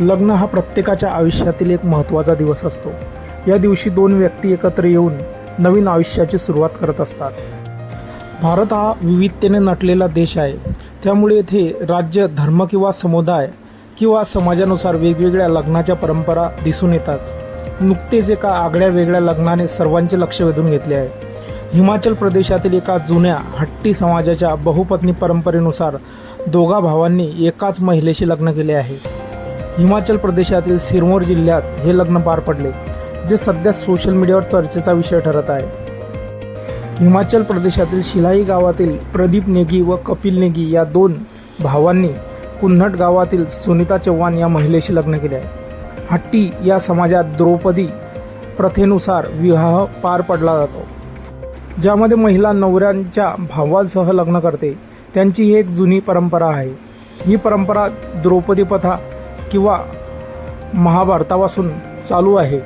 लग्न हा प्रत्येकाच्या आयुष्यातील एक महत्त्वाचा दिवस असतो. या दिवशी दोन व्यक्ती एकत्र येऊन नवीन आयुष्याची सुरुवात करत असतात. भारत हा विविधतेने नटलेला देश आहे. त्यामुळे येथे राज्य धर्म किंवा समुदाय किंवा समाजानुसार वेगवेगळ्या लग्नाच्या परंपरा दिसून येतात. नुकतेच एका आगळ्या वेगळ्या लग्नाने सर्वांचे लक्ष वेधून घेतले आहे. हिमाचल प्रदेशातील एका जुन्या हट्टी समाजाच्या बहुपत्नी परंपरेनुसार दोघा भावांनी एकाच महिलेशी लग्न केले आहे. हिमाचल प्रदेशातील सिरमोर जिल्ह्यात हे लग्न पार पडले जे सध्या सोशल मीडियावर चर्चेचा विषय ठरत आहे. हिमाचल प्रदेशातील शिलाई गावातील प्रदीप नेगी व कपिल नेगी या दोन भावांनी कुन्हट गावातील सुनीता चव्हाण या महिलेशी लग्न केले. आहे हट्टी या समाजात द्रौपदी प्रथेनुसार विवाह पार पडला जातो. ज्यामध्ये महिला नवऱ्यांच्या भावांसह लग्न करते त्यांची ही एक जुनी परंपरा आहे. ही परंपरा द्रौपदी प्रथा किंवा महाभारतापासून चालू आहे.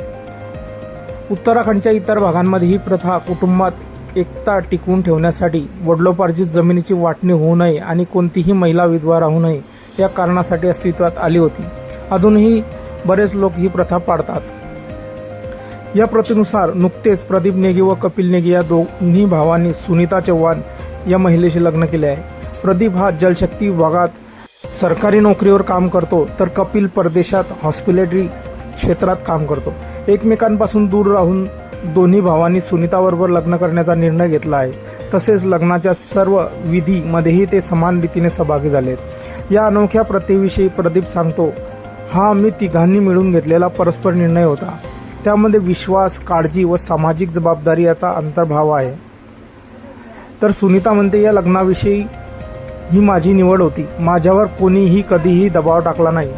उत्तराखंडच्या इतर भागांमध्ये ही प्रथा कुटुंबात एकता टिकवून ठेवण्यासाठी वडिलोपार्जित जमिनीची वाटणी होऊ नये आणि कोणतीही महिला विधवा राहू नये या कारणासाठी अस्तित्वात आली होती. अजूनही बरेच लोक ही प्रथा पाळतात. या प्रथेनुसार नुकतेच प्रदीप नेगी व कपिल नेगी या दोन्ही भावांनी सुनीता चव्हाण या महिलेशी लग्न केले आहे. प्रदीप हा जलशक्ती विभागात सरकारी नोकरीवर काम करतो तर कपिल परदेशात हॉस्पिटलरी क्षेत्रात काम करतो. एकमेकांपासून दूर राहून दोन्ही भावांनी सुनीताबरोबर लग्न करण्याचा निर्णय घेतला आहे. तसेच लग्नाच्या सर्व विधीमध्येही ते समान रीतीने सहभागी झालेत. या अनोख्या प्रथेविषयी प्रदीप सांगतो हा आम्ही तिघांनी मिळून घेतलेला परस्पर निर्णय होता. त्यामध्ये विश्वास काळजी व सामाजिक जबाबदारी याचा अंतर्भाव आहे. तर सुनीता म्हणते या लग्नाविषयी ही माझी निवड होती. माझ्यावर कोणीही कधीही दबाव टाकला नाही.